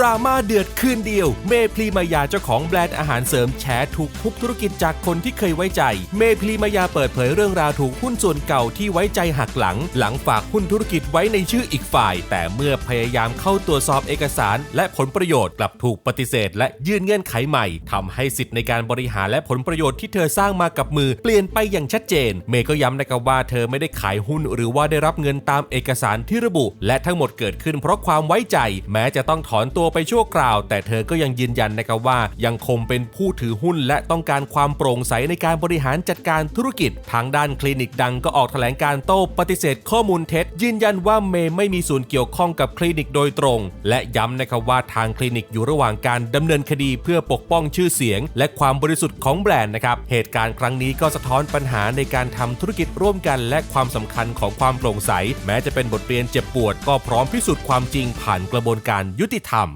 ดราม่าเดือดคืนเดียว เมพลีมายาเจ้าของแบรนด์อาหารเสริมแฉถูกทุบธุรกิจจากคนที่เคยไว้ใจ เมพลีมายาเปิดเผยเรื่องราวถูกหุ้นส่วนเก่าที่ไว้ใจหักหลัง หลังฝากหุ้นธุรกิจไว้ในชื่ออีกฝ่าย แต่เมื่อพยายามเข้าตรวจสอบเอกสาร และผลประโยชน์กลับถูกปฏิเสธ และยื่นเงื่อนไขใหม่ทำให้สิทธิ์ในการบริหารและผลประโยชน์ที่เธอสร้างมากับมือ เปลี่ยนไปอย่างชัดเจน เมย์ก็ย้ำนะครับว่าเธอไม่ได้ขายหุ้น หรือว่าได้รับเงินตามเอกสารที่ระบุ และทั้งหมดเกิดขึ้นเพราะความไว้ใจ แม้จะต้องถอนตัวไปชั่วคราว แต่เธอก็ยังยืนยันนะครับว่า ยังคงเป็นผู้ถือหุ้น และต้องการความโปร่งใสในการบริหารจัดการธุรกิจ ทางด้านคลินิกดังก็ออกแถลงการโต้ปฏิเสธข้อมูลเท็จ ยืนยันว่าเมย์ไม่มีส่วนเกี่ยวข้องกับคลินิกโดยตรง และย้ำนะครับว่าทางคลินิกอยู่ระหว่างการดำเนินคดีเพื่อปกป้องชื่อเสียง และความบริสุทธิ์ของแบรนด์นะครับเหตุการณ์ครั้งนี้ก็สะท้อนปัญหาในการทำธุรกิจร่วมกัน และความสำคัญของความโปร่งใส แม้จะเป็นบทเรียนเจ็บปวด ก็พร้อมพิสูจน์ความจริงผ่านกระบวนการยุติธรรม